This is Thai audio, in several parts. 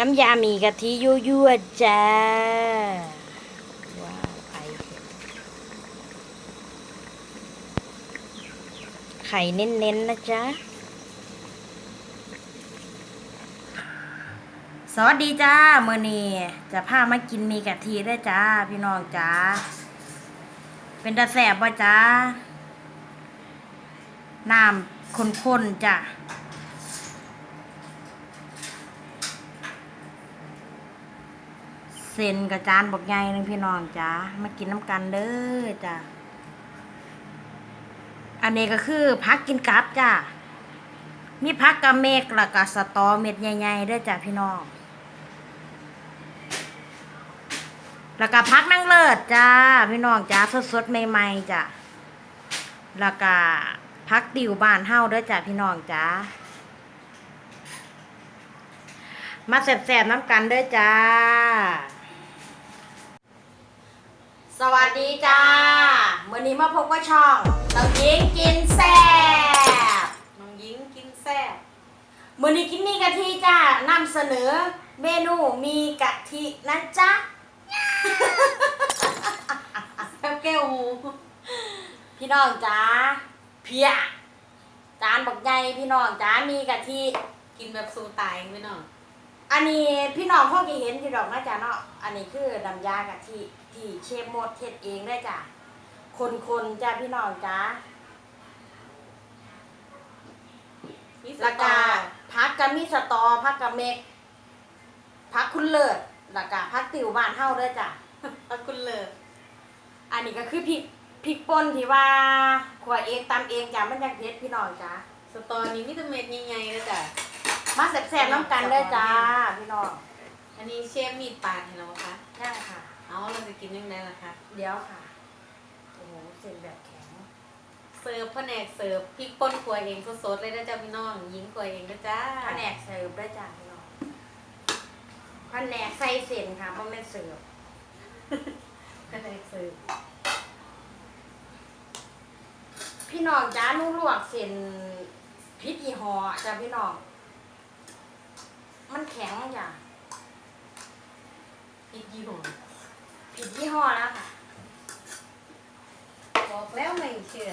น้ำยาหมีกะทิยั่วยั่วๆจ้า ว้าวไอไข่เน้นๆนะจ๊ะ สวัสดีจ้าเมื่อนี้จะพามากินหมีกะทิได้จ้า พี่น้องจ้า เป็นตาแสบป่ะจ้า น้ำข้นๆจ้ะ เส้นกับจานบอกใหญ่หนึงพี่น้องจ้ามากินน้ำกันเด้อจ้าอันนี้ก็คือพักกินกับจ้ามีพักกะเมกแล้วก็สตอเม็ดใหญ่ๆเด้อจ้าพี่น้อง แล้วก็พักนั่งเลิศจ้าพี่น้องจ้าสดๆใหม่ๆจ้าแล้วก็พักติวบ้านเฮาเด้อจ้าพี่น้องจ้ามาแสบๆน้ำกันเด้อจ้า สวัสดีจ้าวันนี้มาพบกับช่องน้องยิงกินแซ่บน้องยิงกินแซ่บวันนี้กินมีกะทิจ้านำเสนอเมนูมีกะทินะจ๊ะแซ่บแก้วหูพี่น้องจ้าเพียจานบักใหญ่พี่น้องจ้ามีกะทิกินแบบสูตายไม่น้องอันนี้พี่น้องพ่อกี่เห็นอยู่ดอกนะจ๊ะเนาะอันนี้คือน้ำยากะทิ ที่เชฟโมดเทศเองได้จ้ะ คนๆจ้ะพี่น้องจ้ามีสแล้วตก็อพักกะมีสตอพักกะเมกพักคุณเลิศแล้วก็พักติวบ้านเฮาเด้อจ้ะพักคุณเลิศอันนี้ก็คือพริกพริกป่นที่ว่าขัวเองตำเองจ้ะมันยังเผ็ดพี่น้องจ้าสตอนี้มีแตเม็ดใหญ่ๆเลยจ้ะ มาแซ่บๆน้ำกันเด้อจ้าพี่น้องอันนี้เชฟมีดปาดให้เราคะ ได้ค่ะ เอาเราจะกินยังไงล่ะคะเดี๋ยวค่ะ โอ้โหเส้นแบบแข็ง เสิร์ฟแผนกเสิร์ฟพริกป่นครัวเองสดๆเลยนะจ๊ะพี่น้องยิงครัวเองนะจ้าแผนกเสิร์ฟด้วยจ้าพี่น้องแผนกใส่เส้นค่ะมันไม่เสิร์ฟแผนกเสิร์ฟพี่น้องจ้าหนูลวกเส้นพริกยี่ห้อจ้าพี่น้อง มันแข็งจ้ะพริกยี่ห้อ พริกยี่ห้อแล้วค่ะ บอกแล้วไม่เชื่อ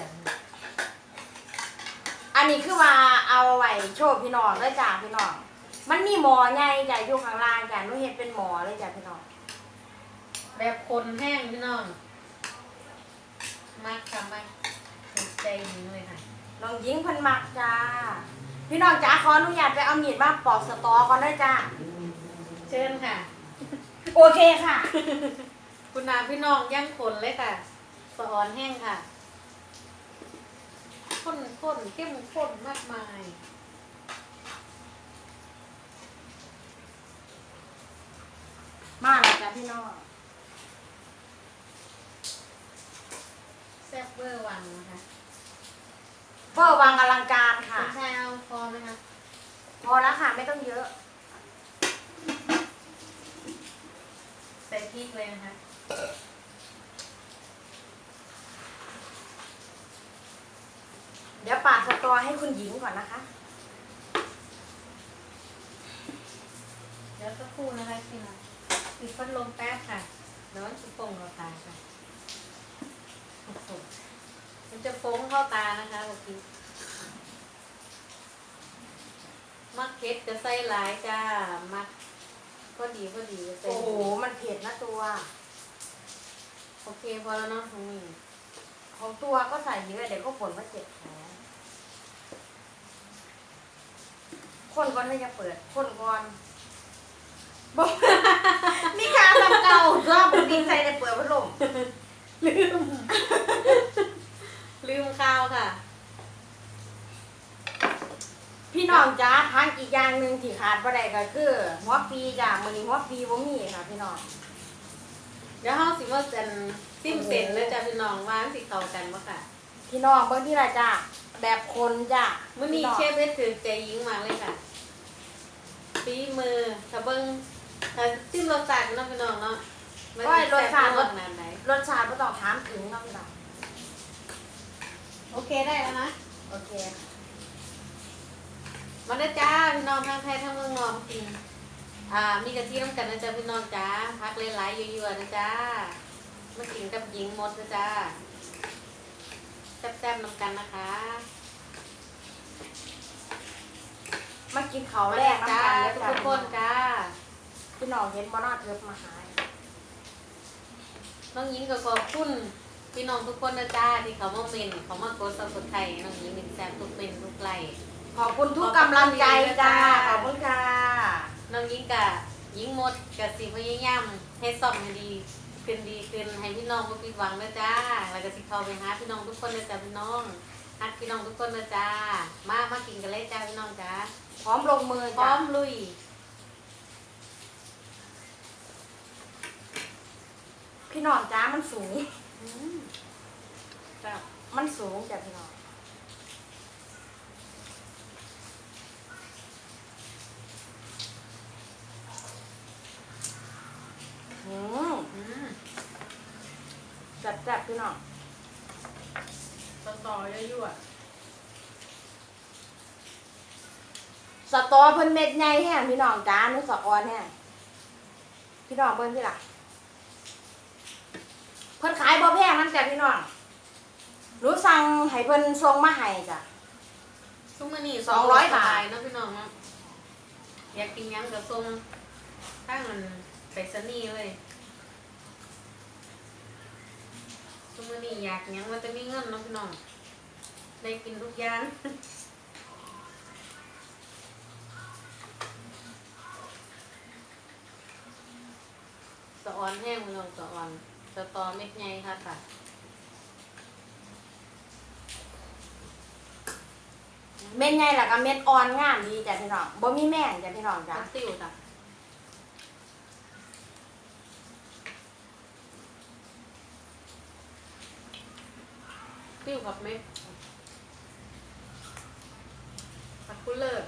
อันนี้คือว่าเอาไว้โชว์พี่น้องเลยจ้าพี่น้อง มันมีหมอใหญ่จ้ะอยู่ข้างล่างจ้ะหนูเห็นเป็นหมอเลยจ้ะพี่น้อง แบบคนแห้งพี่น้อง มากค่ะมากถูกใจยิงเลยค่ะลองยิงเพันมักจ้า พี่น้องจ้าขออนุญาตไปเอามีดมาปอกสตอก่อนได้จ้า เชิญค่ะ โอเคค่ะ คุณนาพี่น้องย่างขนเลยค่ะ สะออนแห้งค่ะข้นข้นเข้มข้นมากมายมาแล้วจ้าพี่น้องแซ่บเวอร์วังนะคะเบอร์วังอลังการค่ะ คุณชายเอาพอไหมคะพอแล้วค่ะ ไม่ต้องเยอะ ใส่พริกเลยนะคะ เดี๋ยวปาดสตอให้คุณหญิงก่อนนะคะ เดี๋ยวสักครู่นะคะพี่น้องปิดพัดลมแป๊บค่ะเดี๋ยวมันจะฟงเราตาค่ะ มันจะฟงเข้าตานะคะเมื่อกี้มักเก็ตจะใส่หลายจ้า มักพอดีพอดีใส่โอ้โห มันเผ็ดนะตัว โอเคพอแล้วเนาะตรงนี้ของตัวก็ใส่เยอะเดี๋ยวก็ฝนมาเจ็บแผลคนก่อนเลยจะเปิด คนก่อนบอกนี่ค่ะทำเก่าชอบบุกินใส่ในเปิดพัดลมลืม ลืมข้าวค่ะ พี่น้องจ้าทางอีกอย่างหนึ่งที่ขาดบ่ได้ก็คือหัวปีจ้ามื้อนี้หัวปีบ่มีค่ะ พี่น้อง เดี๋ยวเฮาสิว่าจันซิมเสร็จแล้วจ้ะพี่น้องว่ามันสิเข้ากันบ่ค่ะพี่น้องเบิ่งที่ละจ้าแบบคนจ้ามื้อนี้เชฟเฮ็ดถือใจยิงมากเลยค่ะฝีมือถ้าเบิ่งถ้าซิมรสชาติเนาะพี่น้องเนาะมันก็รสชาติแซ่บขนาดไหนรสชาติบ่ต้องถามถึงเนาะพี่น้องโอเคได้แล้วนะโอเคมาเด้อจ้าพี่น้องทางไทยทางเมืองนอกกิน อ่ามีกะทิน้ำกันนะจ๊ะพี่น้องจ้าพักหลายๆยั่วๆนะจ๊ะมากินกับหญิงหมดนะจ๊ะแซ่บๆน้ำกันนะคะ มากินเขาวแรกจ้าน้ำกันทุแล้วกคนจ้าพี่น้องเห็นบ่นอเทิบมาหายน้องหญิงก็ขอบคุณพี่น้องทุกคนนะจ้าที่เขามาเมนเขามากดซับสไครต์น้องหญิงเป็นแซ่บทุกเป็นทุกไลค์ขอบคุณทุกกำลังใจจ้าขอบคุณค่ะ น้องหญิงกะหญิงหมดกะสิพยายามให้ซ่อมให้ดีขึ้นดีขึ้นให้พี่น้องบ่ผิดหวังนะจ้าแล้วก็สิเข้าไปหาพี่น้องทุกคนนะจ้าพี่น้องฮักพี่น้องทุกคนนะจ้ามามากินกันเลยจ้าพี่น้องจ้าพร้อมลงมือพร้จ้าอมลุยพี่น้องจ้ามันสูง อืมจ้ามันสูงจ้ะพี่น้องอืม อืม แซ่บๆพี่น้องต่อต่อๆยั่วสตอเพิ่นเม็ดใหญ่แห้งพี่น้องจ้านุสะออนแห้งพี่น้องเบิ่งพี่ล่ะเพิ่นขายบ่แพงนั่นจ้ะพี่น้องหนูสั่งให้เพิ่นส่งมาให้จ้ะๆซุมมื้อนี้สองร้อยบาท เนาะพี่น้องเนาะอยากกินหยังก็ส่งทางมันไปสนีย์เลย ซุมมื้อนี้อยากหยังมันจะมีเงินเนาะพี่น้องได้กินทุกอย่างสะออนแห้งพี่น้องสะออนสะตอเม็ดใหญ่ค่ะค่ะเม็ดใหญ่แล้วก็เม็ดอ่อนงามดีจ้ะพี่น้องบ่มีแม่งจ้ะพี่น้องจ้ะน้ำติ้วจ้ะ ติ้วกับเม็ดปัดคุเลอร์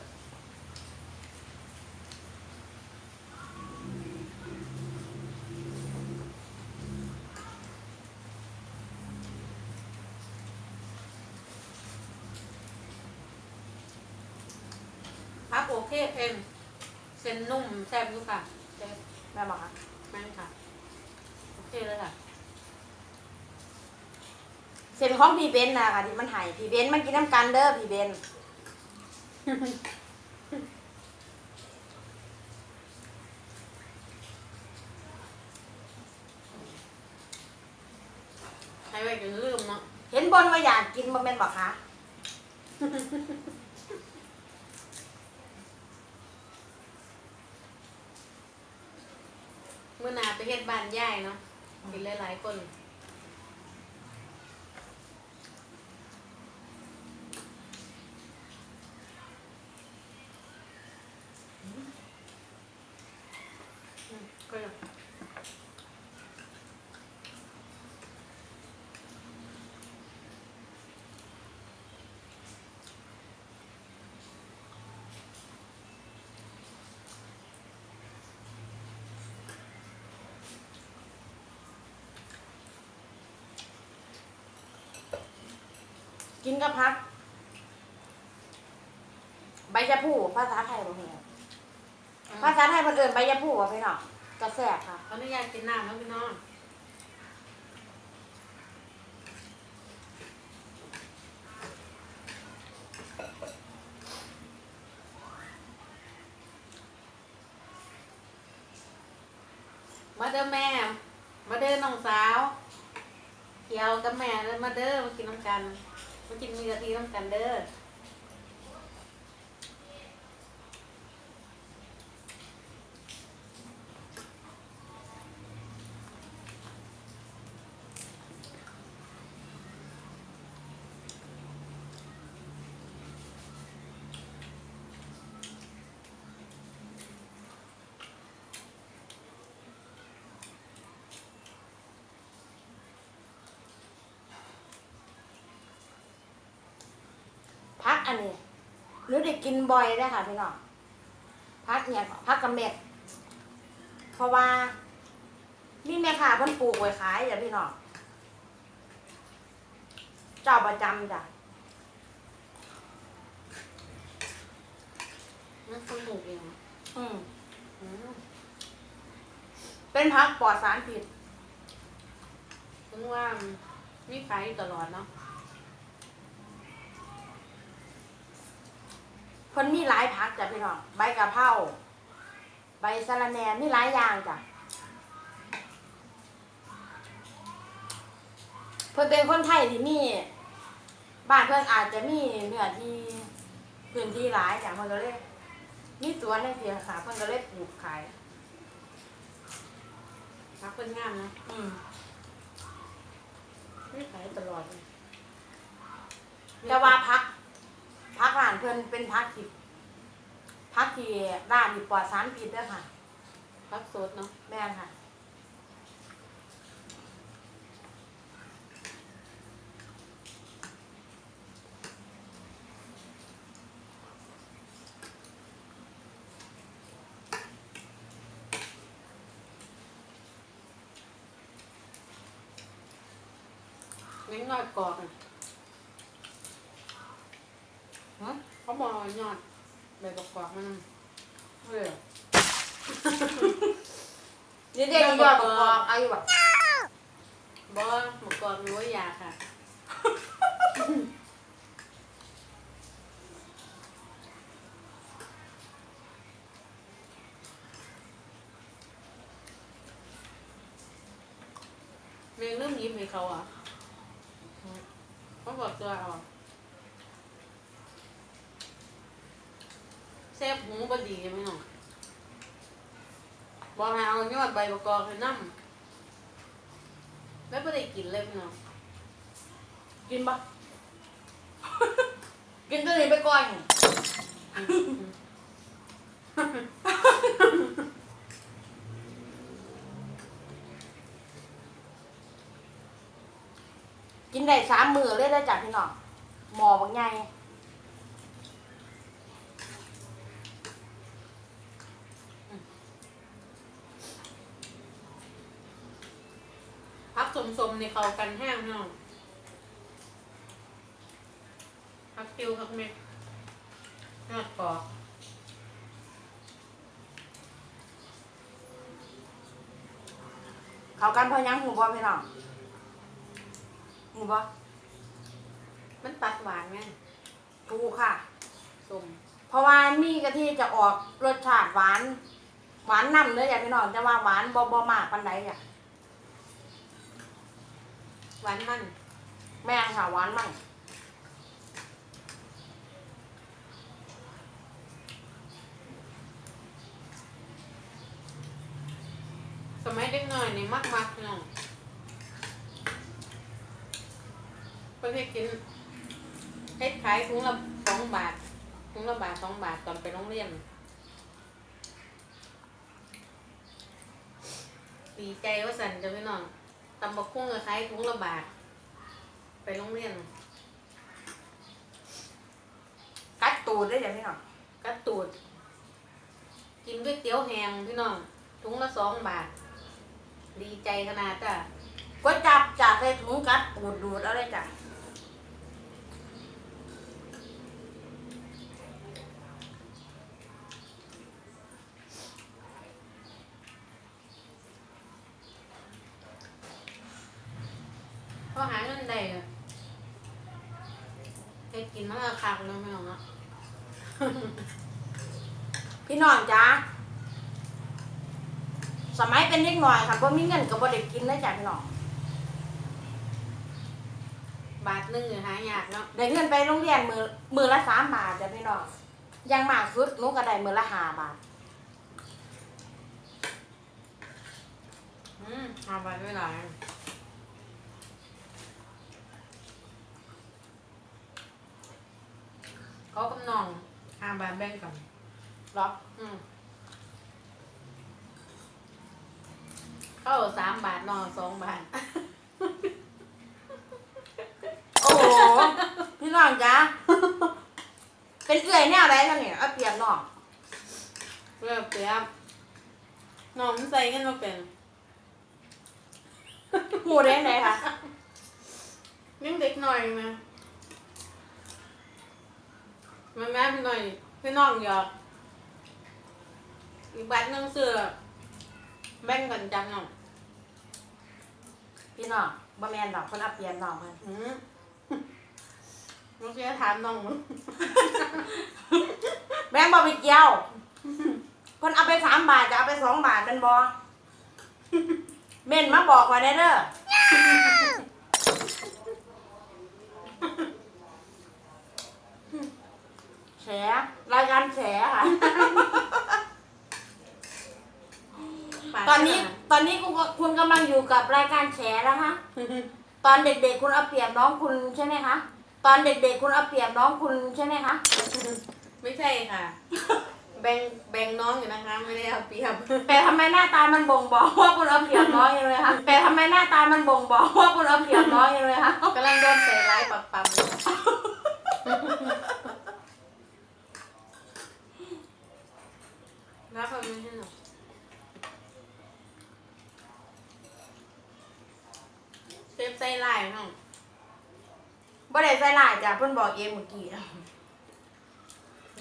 พักโอเคเพนเส้นนุ่มแซ่บอยู่ค่ะเจ๊แม่บอกค่ะแม่นค่ะ โอเคเลยค่ะ เส้นของพี่เบนน่ะค่ะที่มันให้พี่เบนมันกินน้ำกันเด้อพี่เบนให้ไว้จนลืมเนาะเห็นบนว่าอยากกินบ่แม่นบอกคะเมื่อหนาไปเฮ็ดบ้านย่ายเนาะกินหลายๆคน อืม กินกับพัก ใบยะพูภาษาไทยบ่เห็นภาษาไทยเพิ่นเอินใบยะพูว่าพี่น้อง กระแสบค่ะขออนุญาตกินน้ำแล้วพี่น้องมาเด้อแม่ มาเด้อน้องสาวเกี่ยวกับแม่เด้อมาเด้อมากินน้ำกันมากินมีกะทิน้ำกันเด้อ อันนี้หนูได้กินบ่อยเด้อค่ะพี่น้องพักเนี่ยพักกับเม็ดเพราะว่ามีแม่ค้าเพิ่นปลูกไว้ขายจ้ะพี่น้องเจ้าประจำจ้ะนั่นคนหมูเองอืมอืมเป็นพักปลอดสารพิษถึงว่ามีขายอยู่ตลอดเนาะ พิ่นมีหลายพักจ้ะพี่น้องใบกะเพราใบสะระแหน่มีหลายอย่างจ้ะเพิ่นเป็นคนไทยที่มีบ้านเพิ่นอาจจะมีเนื้อที่พื้นที่หลายจ้ะเพิ่นก็เลยมีสวนในเพียงค่ะเพิ่นก็เลยปลูกขายพักเป็นงามนะอืมมีขายตลอดเลยแต่ว่าพัก พักร้านเพิ่นเป็นพักที่พักที่ร้านที่ปลอดสารพิษเด้อค่ะ พักสดเนาะแม่นค่ะเน้นยอดกรอกอะ ฮะ เขา บอกว่ายอดใบกรอกๆมันเออนี่เด็กยอดประกอบอายุแบบบอหมูกรอบมีไว้ยาค่ะเมย์เริ่มยิ้มให้เขาอะเขาบอกตัวเอา แซ่บหูบดีใช่ไหมน้องบอกให้เอายอดใบประกอบไปนั่มแล้วไม่ได้กินเลยพี่น้องกินปะ กินตัวนี้ไปก่อนกินได้สามมือเลยได้อจ้ะพี่น้องหมอบางไง พักสมๆใน เขากันแห้งพี่น้องพักคิวพักเม็ดยอดกรอกเขากันพอยังหูบ่พี่น้องหูบ่มันตัดหวานไงถูกค่ะ สมเพราะว่ามีกะทิจะออกรสชาติหวาน หวานนำเลยจ้ะพี่น้องแต่ว่าหวานบ่บ่มากปานใดจ้ะ หวานมัน แม่นค่ะหวานมันสมัยเด็กน้อยนี่มักมักๆพี่น้องเพื่อนให้กินให้ขายถุงละสองบาทถุงละบาทสองบาทตอนไปโรงเรียน ดีใจว่าสันจะพี่น้อง ตำบักคุ้งก็ขายถุงละบาท ไปโรงเรียนกัดตูดได้จ้ะพี่น้องกัดตูด กินก๋วยเตี๋ยวแห้งพี่น้องถุงละสองบาท ดีใจขนาดจ้ะก็จับจากใส่ถุงกัดตูดดูดเอาเลยจ้ะ พอหาเงินได้อะให้กินมันละคักเนาะพี่น้องเนาะ พี่น้องจ้าสมัยเป็นเด็กหน่อยค่ะบ่มีเงินก็บ่ได้กินเลยจ้ะพี่น้องบาทหนึงเนี่ยหายากเนาะได้เงินไปโรงเรียนมือมือละสามบาทจ้ะพี่น้องอยังมากสุดหนูก็ได้มือละห้าบาทอืมหาบาทไม่หลายเขากำนองหาบาทแบ่งกัน หรออืมเข้าสามบาทนอสองบาท โอ้โห พี่น้องจ้าเป็นเอื่อยแนวอะไรท่านเนี่ยเอาเปรียบน้องเรียบเปรียบน้องมันใส่เงินมาเป็นหูได้ไหนคะยังเด็กหน่อยนะแม่แม่พี่หน่อยพี่น้องหยอก อีกบาทหนึงเสือแบ่งกันจังเนาะพี่น้องบ่แม่นดอกเพิ่นเอาเปรียบน้องเพิ่นอืมน้องเสียถามน้องมึงแม่นบ่ไปเกี่ยวเพิ่นเอาไปสามบาทจะเอาไปสองบาทเป็นบ่เม่นมาบอกไว้ได้เด้อแฉรายการแฉค่ะ ตอนนี้ตอนนี้คุณคุณกำลังอยู่กับรายการแฉนะคะตอนเด็กๆคุณเอาเปรียบน้องคุณใช่ไหมคะ ตอนเด็กๆคุณเอาเปรียบน้องคุณใช่ไหมคะ ไม่ใช่ค่ะ แบ่งแบ่งน้องอยู่นะคะ ไม่ได้เอาเปรียบแต่ทำไมหน้าตามันบ่งบอกว่าคุณเอาเปรียบน้องยังเลยคะแต่ทำไมหน้าตามันบ่งบอกว่าคุณเอาเปรียบน้องยังเลยคะกำลังโดนใส่ร้ายปักปั๊มเลยค่ะรับมันไม่ใช่หรอ เซฟใส่ลายห้องบ่ได้ใส่ลายจ้ะเพิ่นบอกเองเมื่อกี้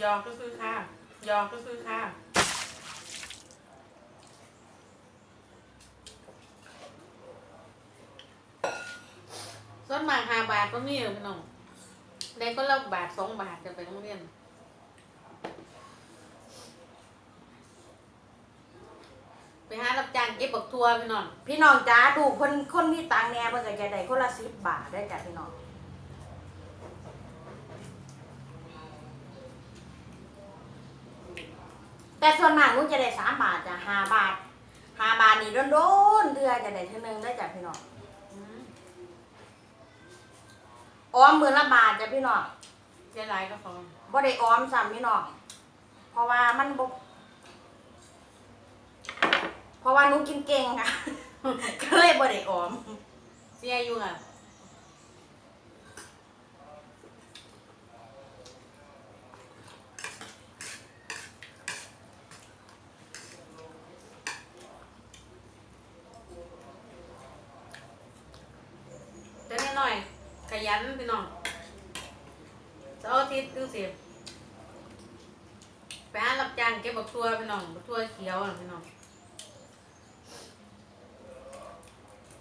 ยอกก็คือค่ะยอกก็คือค่ะส่วนมากห้าบาทก็มีอยู่พี่น้องได้ก็ละบาทสองบาทจะไปโรงเรียน ไปหารับจ้างเก็บบักทัวพี่น้องพี่น้องจ้าดูเพิ่นคนมีตังค์แหน่เพิ่นก็จะได้คนละ10บาทได้จ้ะพี่น้องแต่ส่วนมากหนูจะได้สามบาทจ้ะห้าบาทห้าบาทนี่โดนๆเดือนจะได้เท่านึงได้จ้ะพี่น้องออมมือละบาทจ้ะพี่น้องเสียหลายก็พอบ่ได้ออมซ้ำพี่น้อง เพราะว่ามันบ่ เพราะว่าหนูกินเก่งค่ะ ก็เลยบ่ได้ออมเสียอยู่อะแต่นิดหน่อย ขยันพี่น้องเสาร์อาทิตย์ดูสิไปหารับจ้างเก็บบักทัวพี่น้องบักทัวเขียวอะพี่น้อง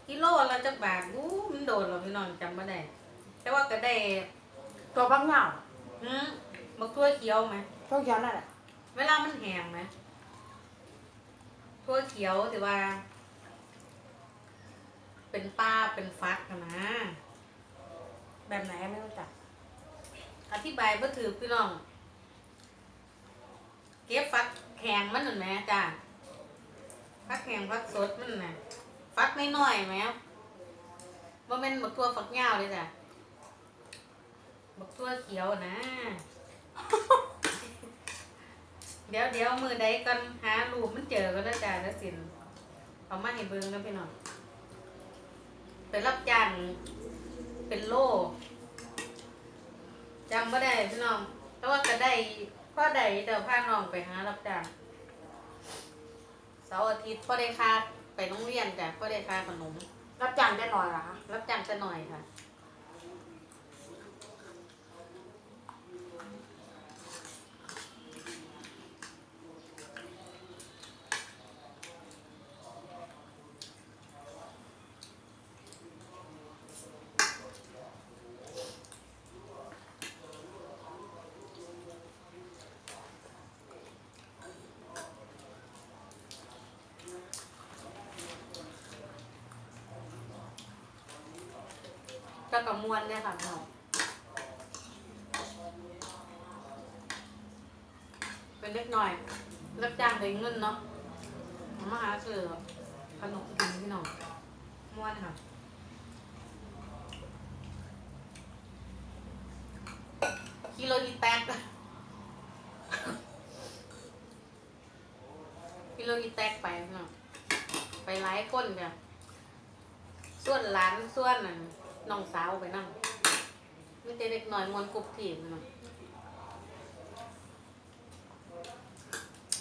กิโลละจักบาทอู้มันโดนหรอพี่น้องจำไม่ได้ แต่ว่าก็ได้ตัวบักเหงาหืมบักทั่วเขียวไหมตัวเขียวนั่นแหละเวลามันแห้งไหมทั่วเขียวถือว่า เป็นป้าเป็นฟักอะนะแบบไหนไม่รู้จักอธิบายบ่ถือพี่น้อง เก็บฟักแข็งมันนั่นแหละจ้าฟักแข็งฟักสดมันน่ะ ฟักน้อยๆไหมบ่แม่นบักทั่วฟักยาวเลยจ้ะบักทั่วเขียวนะ เดี๋ยวเดี๋ยวมือใดกันหารูปมันเจอก็แล้วจ้าแล้วสินเอามาให้เบิ่งแล้วพี่น้องไปรับจ้างเป็นโลจำไม่ได้พี่น้องแต่ว่าก็ได้พ่อได้แต่พาน้องไปหารับจ้างเสาร์อาทิตย์พ่อได้ค่า ไปโรงเรียนจ้ะพ่อได้ค่าขนม รับจ้างได้หน่อยเหรอคะ รับจ้างจะหน่อยค่ะ ก็กับมวนเนี่ยค่ะน้องเป็นเล็กหน่อยรับจ้างได้เงินเนาะมาหาซื้อขนมกินพี่น้องม่วนค่ะกิโลอีแตกกิโลอีแตกไปพี่น้องไปหลายคนจ้ะส่วนหลานส่วนนั่น น้องสาวไปนั่งมีแต่เด็กหน่อยมวนกรุบทีมนาะ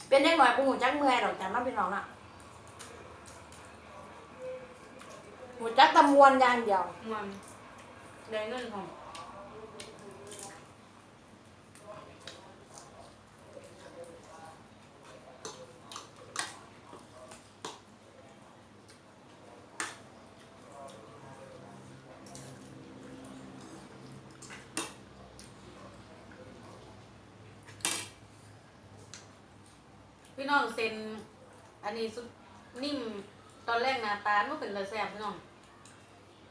เป็นเด็กหน่อยกูหูจักเมื่อยดอกจ้ะมาเป็น้องน่ะหูจักตะมวนอย่างเดียว มันได้เงินของ พี่ น้องเซ็นอันนี้สุดนิ่มตอนแรกหนาตามันเป็นระแสบพี่น้อง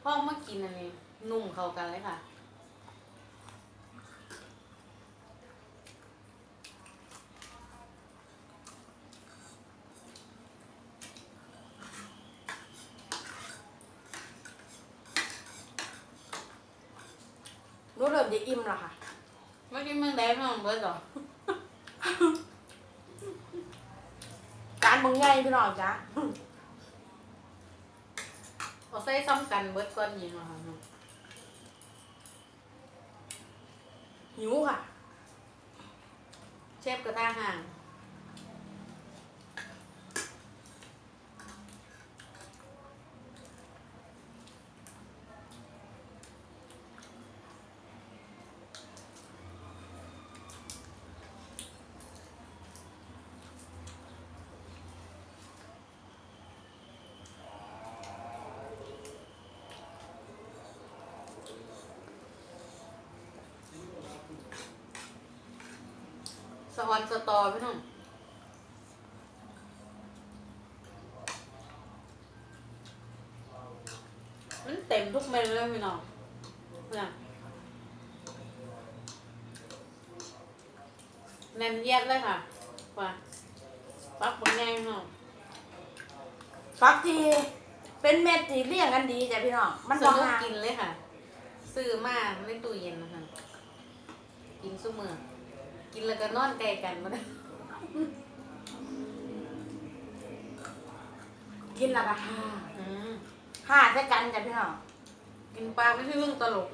พ่อมากินอันนี้นุ่มเข้ากันเลยค่ะหนูเริ่มจะอิ่มแล้วค่ะเมื่อกี้มึงได้พี่น้องเบิร์ดเหรอ การมึงให ญ่พี่น้องจ้าเอาใส่ซ้ำกันเบิร์ดก่อนยิงเหรอค่ะหิวค่ะ เชฟกระทะห่าง สวรรค์สตอพี่น้องมันเต็มทุกเมนูเลยพี่น้องเนี่ยแน่นเยียดเลยค่ะว่าปักบนแน่พี่น้องฟักทีเป็นเม็ดที่เรียงกันดีจ้ะพี่น้องมันสบ่นุกห่างกินเลยค่ะ ซื้อมาในตู้เย็นนะคะกินซุมือ กินแล้วก็นอนไกลกันมาได้กินและก็ห่าอืมห่าใส่กันจ้ะพี่น้องกินปลาไม่ใช่เรื่องตลก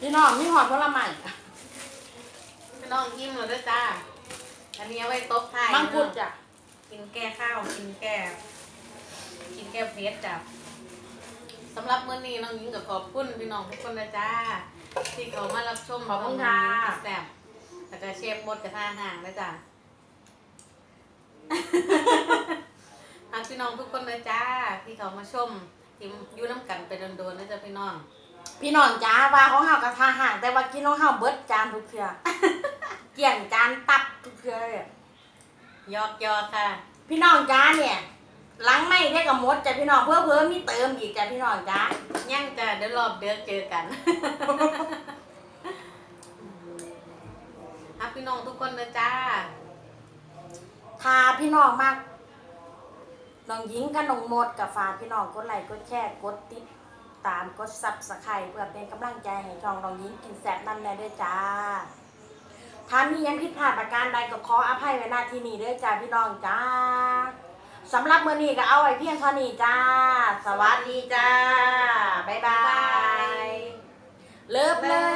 พี่น้องมีหอดผลไม้พี่น้องยิ้มเลยด้วยจ้า อันนี้เอาไว้โต๊ะไทายมังคุดจ้ะ กินแก้ข้าว กินแก้ กินแก้เพชรจ้ะสำหรับมื้อนี้น้องยิ้มกับขอบคุณพี่น้องทุกคนนะจ้า ที่เขามารับชมขอบคุณค่ะน้องยิ้มกับแซ่บแล้วก็เชฟมดกับท่าห่างนะจ้าทักพี่น้องทุกคนนะจ้า ที่เขามาชมที่อยู่น้ำกันไปโดนๆนะจ้ะพี่น้อง พี่น้องจ้าว่าของเฮากระทาห่างแต่ว่ากินของเฮาเบิดจานทุกเทื่อเกลี่ยงจานตับทุกเทื่อเลยยอกยอกค่ะ พี่น้องจ้าเนี่ยหล้างไม่ได้กับมดจ้ะพี่น้องเพื่อเพิ่มมีเติมอีกจ้ะพี่น้องจ้ายังจ้ะเดี๋ยวรอบเดือนเจอกันฮักพี่น้องทุกคนนะจ้าถ้าพี่น้องมากน้องหญิงกับน้องมดกับฝากพี่น้องกดไลค์กดแชร์กดติด ตามกดซับสไครต์เพื่อเป็นกำลังใจให้ช่องน้องหญิงกินแซ่บนั่นแน่ด้วยจ้าถ้ามีหยังผิดพลาดประการใดก็ขออภัยไว้หน้าที่นี้ด้วยจ้าพี่น้องจ้าสำหรับมื้อนี้ก็เอาไว้เพียงเท่านี้จ้า สวัสดีจ้า บ๊ายบาย เลิฟเลิ